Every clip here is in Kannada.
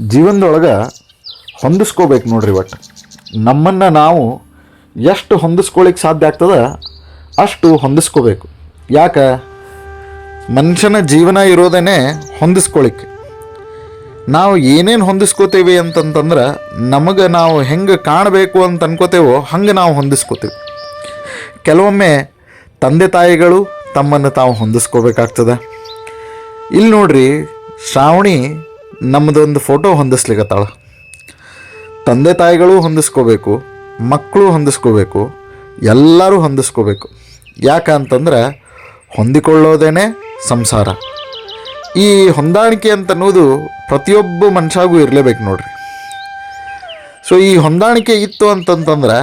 ಜೀವನದೊಳಗೆ ಹೊಂದಿಸ್ಕೋಬೇಕು ನೋಡ್ರಿ ಒಟ್ಟು. ನಮ್ಮನ್ನು ನಾವು ಎಷ್ಟು ಹೊಂದಿಸ್ಕೊಳ್ಳಿಕ್ಕೆ ಸಾಧ್ಯ ಆಗ್ತದ ಅಷ್ಟು ಹೊಂದಿಸ್ಕೋಬೇಕು. ಯಾಕೆ? ಮನುಷ್ಯನ ಜೀವನ ಇರೋದೇ ಹೊಂದಿಸ್ಕೊಳಿಕ್ಕೆ ನಾವು ಏನೇನು ಹೊಂದಿಸ್ಕೋತೇವೆ ಅಂತಂತಂದ್ರೆ ನಮಗೆ ನಾವು ಹೆಂಗೆ ಕಾಣಬೇಕು ಅಂತ ಅನ್ಕೋತೇವೋ ಹಂಗೆ ನಾವು ಹೊಂದಿಸ್ಕೋತೇವೆ. ಕೆಲವೊಮ್ಮೆ ತಂದೆ ತಾಯಿಗಳು ತಮ್ಮನ್ನು ತಾವು ಹೊಂದಿಸ್ಕೋಬೇಕಾಗ್ತದೆ. ಇಲ್ಲಿ ನೋಡ್ರಿ, ಶ್ರಾವಣಿ ನಮ್ಮದೊಂದು ಫೋಟೋ ಹೊಂದಿಸ್ಲಿಕ್ಕತ್ತಾಳ ತಂದೆ ತಾಯಿಗಳು ಹೊಂದಿಸ್ಕೋಬೇಕು, ಮಕ್ಕಳು ಹೊಂದಿಸ್ಕೋಬೇಕು, ಎಲ್ಲರೂ ಹೊಂದಿಸ್ಕೋಬೇಕು. ಯಾಕಂತಂದ್ರೆ ಹೊಂದಿಕೊಳ್ಳೋದೇನೆ ಸಂಸಾರ. ಈ ಹೊಂದಾಣಿಕೆ ಅಂತ ಅನ್ನೋದು ಪ್ರತಿಯೊಬ್ಬ ಮನುಷ್ಯಾಗೂ ಇರಲೇಬೇಕು ನೋಡ್ರಿ. ಸೊ ಈ ಹೊಂದಾಣಿಕೆ ಇತ್ತು ಅಂತಂತಂದ್ರೆ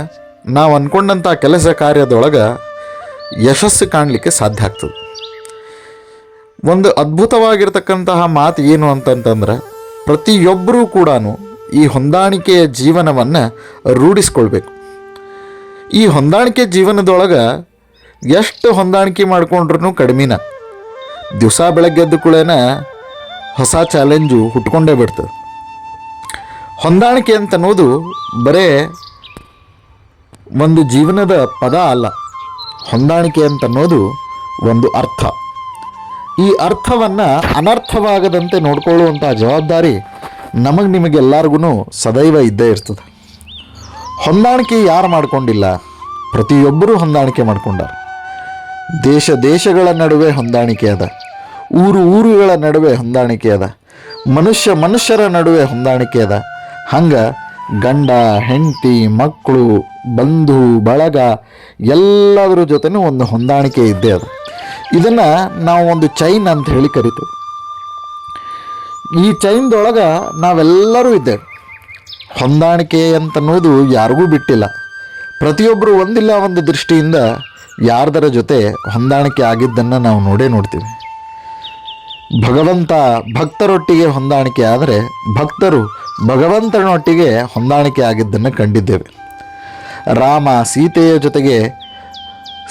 ನಾವು ಅಂದ್ಕೊಂಡಂಥ ಕೆಲಸ ಕಾರ್ಯದೊಳಗೆ ಯಶಸ್ಸು ಕಾಣಲಿಕ್ಕೆ ಸಾಧ್ಯ ಆಗ್ತದೆ. ಒಂದು ಅದ್ಭುತವಾಗಿರ್ತಕ್ಕಂತಹ ಮಾತು ಏನು ಅಂತಂತಂದ್ರೆ, ಪ್ರತಿಯೊಬ್ಬರೂ ಕೂಡ ಈ ಹೊಂದಾಣಿಕೆಯ ಜೀವನವನ್ನು ರೂಢಿಸ್ಕೊಳ್ಬೇಕು. ಈ ಹೊಂದಾಣಿಕೆ ಜೀವನದೊಳಗೆ ಎಷ್ಟು ಹೊಂದಾಣಿಕೆ ಮಾಡಿಕೊಂಡ್ರೂ ಕಡಿಮೆನ. ದಿವಸ ಬೆಳಗ್ಗೆ ಎದ್ದ ಕೂಳೇನ ಹೊಸ ಚಾಲೆಂಜು ಹುಟ್ಕೊಂಡೇ ಬಿಡ್ತದೆ. ಹೊಂದಾಣಿಕೆ ಅಂತ ಅನ್ನೋದು ಬರೇ ಒಂದು ಜೀವನದ ಪದ ಅಲ್ಲ. ಹೊಂದಾಣಿಕೆ ಅಂತ ಅನ್ನೋದು ಒಂದು ಅರ್ಥ. ಈ ಅರ್ಥವನ್ನು ಅನರ್ಥವಾಗದಂತೆ ನೋಡ್ಕೊಳ್ಳುವಂಥ ಜವಾಬ್ದಾರಿ ನಮಗೆ ನಿಮಗೆಲ್ಲರಿಗೂ ಸದೈವ ಇದ್ದೇ ಇರ್ತದೆ. ಹೊಂದಾಣಿಕೆ ಯಾರು ಮಾಡ್ಕೊಂಡಿಲ್ಲ? ಪ್ರತಿಯೊಬ್ಬರೂ ಹೊಂದಾಣಿಕೆ ಮಾಡ್ಕೊಂಡಾರ. ದೇಶ ದೇಶಗಳ ನಡುವೆ ಹೊಂದಾಣಿಕೆ ಅದ. ಊರು ಊರುಗಳ ನಡುವೆ ಹೊಂದಾಣಿಕೆ ಅದ. ಮನುಷ್ಯ ಮನುಷ್ಯರ ನಡುವೆ ಹೊಂದಾಣಿಕೆ ಅದ. ಹಂಗೆ ಗಂಡ, ಹೆಂಡತಿ ಮಕ್ಕಳು ಬಂಧು, ಬಳಗ ಎಲ್ಲದರ ಜೊತೆನೂ ಒಂದು ಹೊಂದಾಣಿಕೆ ಇದ್ದೇ ಅದ. ಇದನ್ನು ನಾವು ಒಂದು ಚೈನ್ ಅಂತ ಹೇಳಿ ಕರಿತೀವಿ. ಈ ಚೈನ್ದೊಳಗೆ ನಾವೆಲ್ಲರೂ ಇದ್ದೇವೆ. ಹೊಂದಾಣಿಕೆ ಅಂತನ್ನೋದು ಯಾರಿಗೂ ಬಿಟ್ಟಿಲ್ಲ. ಪ್ರತಿಯೊಬ್ಬರು ಒಂದಿಲ್ಲ ಒಂದು ದೃಷ್ಟಿಯಿಂದ ಯಾರ್ದರ ಜೊತೆ ಹೊಂದಾಣಿಕೆ ಆಗಿದ್ದನ್ನು ನಾವು ನೋಡೇ ನೋಡ್ತೀವಿ. ಭಗವಂತ ಭಕ್ತರೊಟ್ಟಿಗೆ ಹೊಂದಾಣಿಕೆ ಆದರೆ ಭಕ್ತರು ಭಗವಂತನೊಟ್ಟಿಗೆ ಹೊಂದಾಣಿಕೆ ಆಗಿದ್ದನ್ನು ಕಂಡಿದ್ದೇವೆ. ರಾಮ ಸೀತೆಯ ಜೊತೆಗೆ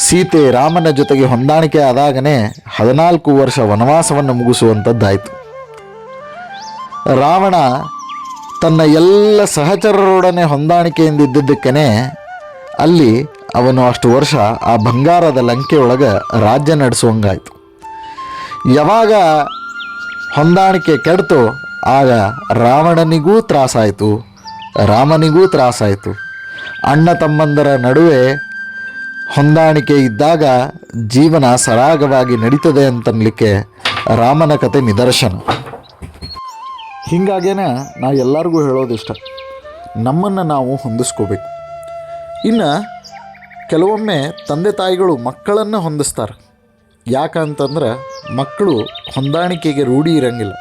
ಸೀತೆ ರಾಮನ ಜೊತೆಗೆ ಹೊಂದಾಣಿಕೆ ಆದಾಗನೇ ಹದಿನಾಲ್ಕು ವರ್ಷ ವನವಾಸವನ್ನು ಮುಗಿಸುವಂಥದ್ದಾಯಿತು. ರಾವಣ ತನ್ನ ಎಲ್ಲ ಸಹಚರರೊಡನೆ ಹೊಂದಾಣಿಕೆಯಿಂದ ಇದ್ದಿದ್ದಕ್ಕೇ ಅಲ್ಲಿ ಅವನು ಅಷ್ಟು ವರ್ಷ ಆ ಬಂಗಾರದ ಲಂಕೆಯೊಳಗೆ ರಾಜ್ಯ ನಡೆಸುವಂಗಾಯಿತು. ಯಾವಾಗ ಹೊಂದಾಣಿಕೆ ಕೆಡ್ತೋ ಆಗ ರಾವಣನಿಗೂ ತ್ರಾಸಾಯಿತು, ರಾಮನಿಗೂ ತ್ರಾಸಾಯಿತು. ಅಣ್ಣ ತಮ್ಮಂದರ ನಡುವೆ ಹೊಂದಾಣಿಕೆ ಇದ್ದಾಗ ಜೀವನ ಸರಾಗವಾಗಿ ನಡೀತದೆ ಅಂತನ್ಲಿಕ್ಕೆ ರಾಮನ ಕತೆ ನಿದರ್ಶನ. ಹೀಗಾಗೇನೆ ನಾ ಎಲ್ಲರಿಗೂ ಹೇಳೋದಿಷ್ಟ. ನಮ್ಮನ್ನು ನಾವು ಹೊಂದಿಸ್ಕೋಬೇಕು. ಇನ್ನು ಕೆಲವೊಮ್ಮೆ ತಂದೆ ತಾಯಿಗಳು ಮಕ್ಕಳನ್ನು ಹೊಂದಿಸ್ತಾರೆ. ಯಾಕಂತಂದ್ರೆ ಮಕ್ಕಳು ಹೊಂದಾಣಿಕೆಗೆ ರೂಢಿ ಇರಂಗಿಲ್ಲ.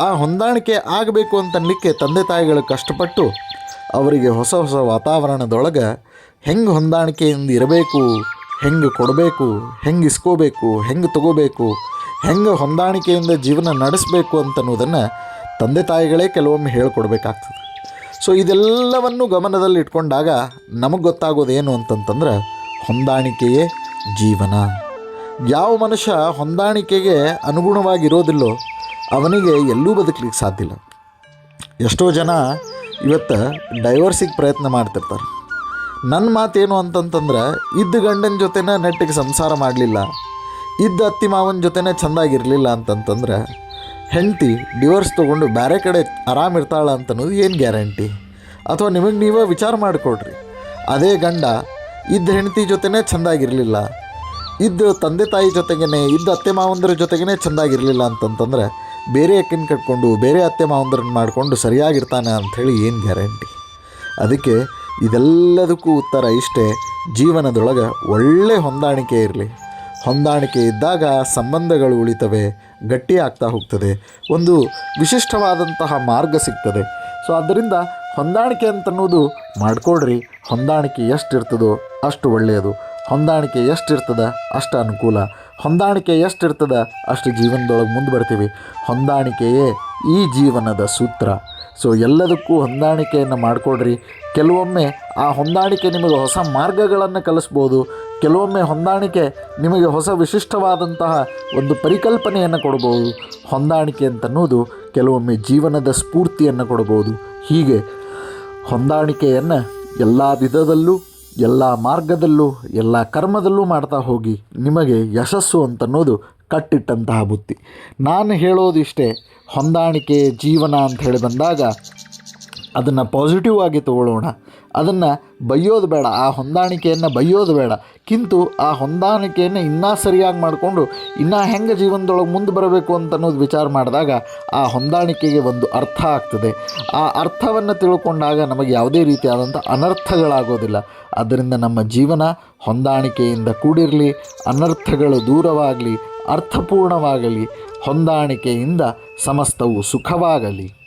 ಆ ಹೊಂದಾಣಿಕೆ ಆಗಬೇಕು ಅಂತನ್ಲಿಕ್ಕೆ ತಂದೆ ತಾಯಿಗಳು ಕಷ್ಟಪಟ್ಟು ಅವರಿಗೆ ಹೊಸ ಹೊಸ ವಾತಾವರಣದೊಳಗೆ ಹೆಂಗೆ ಹೊಂದಾಣಿಕೆಯಿಂದ ಇರಬೇಕು, ಹೆಂಗೆ ಕೊಡಬೇಕು, ಹೆಂಗೆ ಇಸ್ಕೋಬೇಕು, ಹೆಂಗೆ ತಗೋಬೇಕು, ಹೆಂಗೆ ಹೊಂದಾಣಿಕೆಯಿಂದ ಜೀವನ ನಡೆಸಬೇಕು ಅಂತನ್ನೋದನ್ನು ತಂದೆ ತಾಯಿಗಳೇ ಕೆಲವೊಮ್ಮೆ ಹೇಳ್ಕೊಡ್ಬೇಕಾಗ್ತದೆ. ಸೊ ಇದೆಲ್ಲವನ್ನು ಗಮನದಲ್ಲಿ ಇಟ್ಕೊಂಡಾಗ ನಮಗೆ ಗೊತ್ತಾಗೋದೇನು ಅಂತಂತಂದ್ರೆ ಹೊಂದಾಣಿಕೆಯೇ ಜೀವನ. ಯಾವ ಮನುಷ್ಯ ಹೊಂದಾಣಿಕೆಗೆ ಅನುಗುಣವಾಗಿರೋದಿಲ್ಲೋ ಅವನಿಗೆ ಎಲ್ಲೂ ಬದುಕಲಿಕ್ಕೆ ಸಾಧ್ಯ ಇಲ್ಲ. ಎಷ್ಟೋ ಜನ ಇವತ್ತು ಡೈವರ್ಸಿಗೆ ಪ್ರಯತ್ನ ಮಾಡ್ತಿರ್ತಾರೆ. ನನ್ನ ಮಾತೇನು ಅಂತಂತಂದ್ರೆ, ಇದ್ದ ಗಂಡನ ಜೊತೆನ ನೆಟ್ಟಿಗೆ ಸಂಸಾರ ಮಾಡಲಿಲ್ಲ. ಇದ್ದ ಅತ್ತಿ ಮಾವನ ಜೊತೆನೇ ಚೆಂದಾಗಿರಲಿಲ್ಲ ಅಂತಂತಂದ್ರೆ, ಹೆಂಡತಿ ಡಿವೋರ್ಸ್ ತೊಗೊಂಡು ಬೇರೆ ಕಡೆ ಆರಾಮಿರ್ತಾಳ ಅಂತನ್ನೋದು ಏನು ಗ್ಯಾರಂಟಿ? ಅಥವಾ ನಿಮಗೆ ನೀವೇ ವಿಚಾರ ಮಾಡಿಕೊಡ್ರಿ. ಅದೇ ಗಂಡ ಇದ್ದ ಹೆಂಡತಿ ಜೊತೆನೇ ಚೆಂದಾಗಿರಲಿಲ್ಲ. ಇದ್ದ ತಂದೆ ತಾಯಿ ಜೊತೆಗೇ ಇದ್ದ ಅತ್ತೆ ಮಾವಂದ್ರ ಜೊತೆಗೇ ಚೆಂದಾಗಿರಲಿಲ್ಲ ಅಂತಂತಂದ್ರೆ, ಬೇರೆ ಅಕ್ಕಿನ ಕಟ್ಕೊಂಡು ಬೇರೆ ಅತ್ತೆ ಮಾವಂದರನ್ನ ಮಾಡಿಕೊಂಡು ಸರಿಯಾಗಿರ್ತಾನೆ ಅಂಥೇಳಿ ಏನು ಗ್ಯಾರಂಟಿ? ಅದಕ್ಕೆ ಇದೆಲ್ಲದಕ್ಕೂ ಉತ್ತರ ಇಷ್ಟೇ. ಜೀವನದೊಳಗೆ ಒಳ್ಳೆ ಹೊಂದಾಣಿಕೆ ಇರಲಿ. ಹೊಂದಾಣಿಕೆ ಇದ್ದಾಗ ಸಂಬಂಧಗಳು ಉಳಿತವೆ, ಗಟ್ಟಿ ಆಗ್ತಾ ಹೋಗ್ತದೆ. ಒಂದು ವಿಶಿಷ್ಟವಾದಂತಹ ಮಾರ್ಗ ಸಿಗ್ತದೆ. ಸೊ ಆದ್ದರಿಂದ ಹೊಂದಾಣಿಕೆ ಅಂತನ್ನೋದು ಮಾಡಿಕೊಡ್ರಿ ಹೊಂದಾಣಿಕೆ ಎಷ್ಟಿರ್ತದೋ ಅಷ್ಟು ಒಳ್ಳೆಯದು. ಹೊಂದಾಣಿಕೆ ಎಷ್ಟಿರ್ತದ ಅಷ್ಟು ಅನುಕೂಲ. ಹೊಂದಾಣಿಕೆ ಎಷ್ಟಿರ್ತದ ಅಷ್ಟು ಜೀವನದೊಳಗೆ ಮುಂದೆ ಬರ್ತೀವಿ ಹೊಂದಾಣಿಕೆಯೇ ಈ ಜೀವನದ ಸೂತ್ರ. ಸೊ ಎಲ್ಲದಕ್ಕೂ ಹೊಂದಾಣಿಕೆಯನ್ನು ಮಾಡಿಕೊಡ್ರಿ ಕೆಲವೊಮ್ಮೆ ಆ ಹೊಂದಾಣಿಕೆ ನಿಮಗೆ ಹೊಸ ಮಾರ್ಗಗಳನ್ನು ಕಲಿಸ್ಬೋದು. ಕೆಲವೊಮ್ಮೆ ಹೊಂದಾಣಿಕೆ ನಿಮಗೆ ಹೊಸ ವಿಶಿಷ್ಟವಾದಂತಹ ಒಂದು ಪರಿಕಲ್ಪನೆಯನ್ನು ಕೊಡ್ಬೋದು. ಹೊಂದಾಣಿಕೆ ಅಂತನ್ನೋದು ಕೆಲವೊಮ್ಮೆ ಜೀವನದ ಸ್ಫೂರ್ತಿಯನ್ನು ಕೊಡ್ಬೋದು. ಹೀಗೆ ಹೊಂದಾಣಿಕೆಯನ್ನು ಎಲ್ಲ ವಿಧದಲ್ಲೂ, ಎಲ್ಲ ಮಾರ್ಗದಲ್ಲೂ, ಎಲ್ಲ ಕರ್ಮದಲ್ಲೂ ಮಾಡ್ತಾ ಹೋಗಿ ನಿಮಗೆ ಯಶಸ್ಸು ಅಂತನ್ನೋದು ಕಟ್ಟಿಟ್ಟಂತಹ ಬುತ್ತಿ. ನಾನು ಹೇಳೋದಿಷ್ಟೇ, ಹೊಂದಾಣಿಕೆ ಜೀವನ ಅಂತ ಹೇಳಿ ಬಂದಾಗ ಅದನ್ನು ಪಾಸಿಟಿವ್ ಆಗಿ ತಗೊಳ್ಳೋಣ. ಅದನ್ನು ಬೈಯೋದು ಬೇಡ. ಆ ಹೊಂದಾಣಿಕೆಯನ್ನು ಬೈಯೋದು ಬೇಡ. ಕಿಂತು ಆ ಹೊಂದಾಣಿಕೆಯನ್ನು ಇನ್ನೂ ಸರಿಯಾಗಿ ಮಾಡಿಕೊಂಡು, ಇನ್ನೂ ಹೆಂಗೆ ಜೀವನದೊಳಗೆ ಮುಂದೆ ಬರಬೇಕು ಅಂತ ಅನ್ನೋದು ವಿಚಾರ ಮಾಡಿದಾಗ ಆ ಹೊಂದಾಣಿಕೆಗೆ ಒಂದು ಅರ್ಥ ಆಗ್ತದೆ. ಆ ಅರ್ಥವನ್ನು ತಿಳ್ಕೊಂಡಾಗ ನಮಗೆ ಯಾವುದೇ ರೀತಿಯಾದಂಥ ಅನರ್ಥಗಳಾಗೋದಿಲ್ಲ. ಆದ್ದರಿಂದ ನಮ್ಮ ಜೀವನ ಹೊಂದಾಣಿಕೆಯಿಂದ ಕೂಡಿರಲಿ, ಅನರ್ಥಗಳು ದೂರವಾಗಲಿ, ಅರ್ಥಪೂರ್ಣವಾಗಲಿ, ಹೊಂದಾಣಿಕೆಯಿಂದ ಸಮಸ್ತವು ಸುಖವಾಗಲಿ.